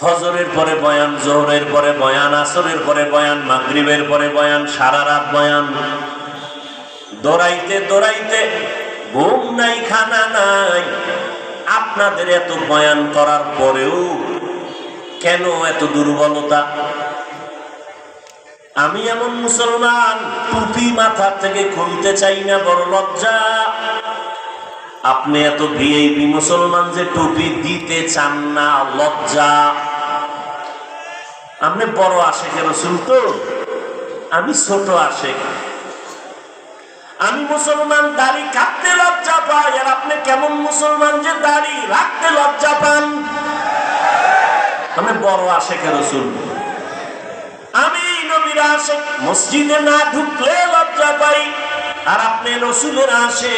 ফজরের পরে বয়ান, জোহরের পরে বয়ান, আসরের পরে বয়ান, মাগরিবের পরে বয়ান, সারা রাত বয়ান। দৌড়াইতে দৌড়াইতে ঘুম নাই, খানা নাই। আপনাদের এত বয়ান করার পরেও কেন এত দুর্বলতা? আমি এমন মুসলমান, টুপি মাথা থেকে খুলতে চাই না, বড় লজ্জা। আপনি এত ভিআইপি মুসলমান যে টুপি দিতে চান না, লজ্জা। আপনি বড় আশেখ রসুল তো। আমি ছোট আসে আমি মুসলমান, দাড়ি কাটতে লজ্জা পাই, আর আপনি কেমন মুসলমান যে দাড়ি রাখতে লজ্জা পান? আমি বড় আশেখ রসুল। আমি নবীর আশেখ মসজিদে না ঢুকলে লজ্জা পাই, আর আপনি রসুলের আসে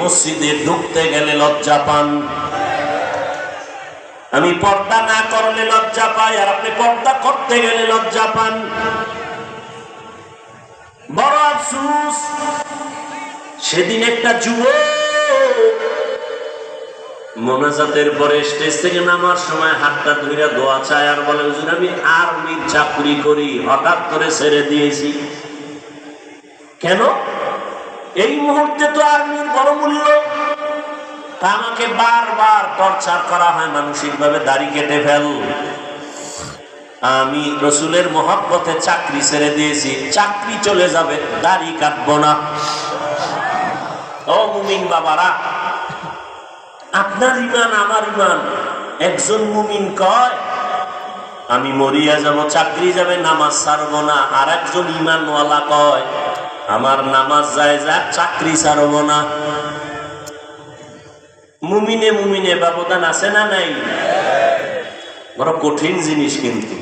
মসজিদে ঢুকতে গেলে লজ্জা পান। আমি পর্দা না করলে লজ্জা পাই, আর আপনি পর্দা করতে গেলে লজ্জা পান। বড় আফসুস, সেদিন একটা যুবক মোনাজাতের পরে স্টেজ থেকে নামার সময় হাতটা ধরে দোয়া চায় আর বলে, হুজুর, আমি আর্মির চাকরি করি, হঠাৎ করে ছেড়ে দিয়েছি। কেন? এই মুহূর্তে তো আর্মির বড় মূল্য। আমাকে বারবার টর্চার করা হয় মানসিক ভাবে দাড়ি কেটে ফেল। আমি রসুলের মহাব্বতে চাকরি ছেড়ে দিয়েছি। চাকরি চলে যাবে, দাড়ি কাটবো না। ও বাবারা, আপনার ইমান, আমার ইমান। একজন মুমিন কয়, আমি মরিয়া যাব, চাকরি যাবে, নামাজ ছাড়বো না। আর একজন ইমানওয়ালা কয় আমার নামাজ যায় যা চাকরি ছাড়বো না। মুমিনে মুমিনে ব্যবধান আছে না নাই? বড় কঠিন জিনিস কিন্তু।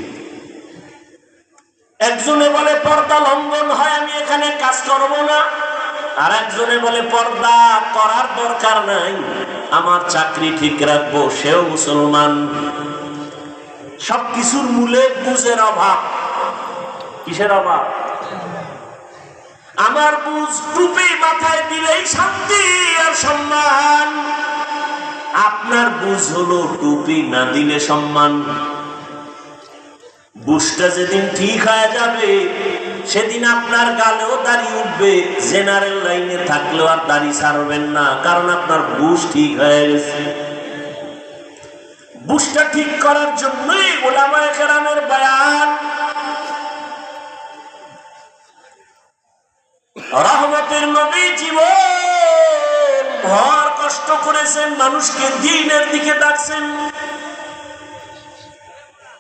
একজনে বলে, পর্দা লঙ্ঘন হয়, আমি এখানে কাজ করব না। আর একজনে বলে, পর্দা করার দরকার নাই। আমার চাকরি ঠিক রাখব, সেও মুসলমান। সবকিছুর মূলে বুঝের অভাব। কিসের অভাব? আমার বুঝ টুপি মাথায় দিলেই শান্তি আর সম্মান। আপনার বুঝ হলো টুপি, না দিলে সম্মান। বুঝটা যেদিন ঠিক হয়ে যাবে, সেদিন আপনার গালেও দাড়ি উঠবে। জেনারেল লাইনে থাকলেও আর দাড়ি ছাড়বেন না, কারণ আপনার বুঝ ঠিক হয়ে গেছে। বুঝটা ঠিক করার জন্যই ওলামায় কেরামের বয়ান রহমতের নবী জীবন, ভর কষ্ট করেছেন, মানুষকে দিনের দিকে ডাকছেন।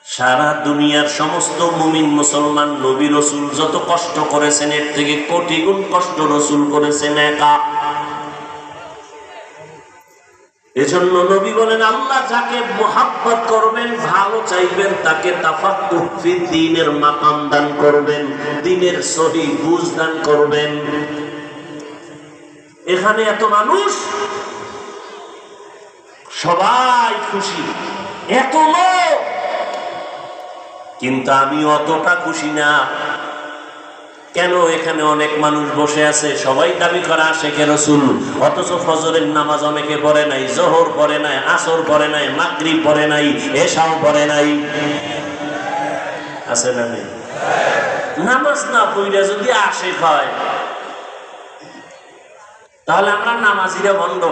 সারা দুনিয়ার সমস্ত মুমিন মুসলমান নবী রসুল যত কষ্ট করেছেন, এর থেকে কোটি গুণ কষ্ট রসুল করেছেন একা। এজন্য নবী বলেন, আল্লাহ যাকে মোহাব্বত করবেন, ভালো চাইবেন, তাকে দিনের মাকাম দান করবেন, দিনের সহি দান করবেন। এখানে এত মানুষ, সবাই খুশি, এত লোক। কিন্তু আমি অতটা খুশি না। কেন এখানে অনেক মানুষ বসে আছে? সবাই দাবি করা শেখে রসুল। অথচ ফজরের নামাজ অনেকে পড়ে নাই, জোহর পড়ে নাই, আসর পড়ে নাই, মাগরিব পড়ে নাই এসাও পড়ে নাই। আছে না নামাজ না পড়িয়া যদি আসে হয়, তাহলে আমরা নামাজিরা বন্ধ।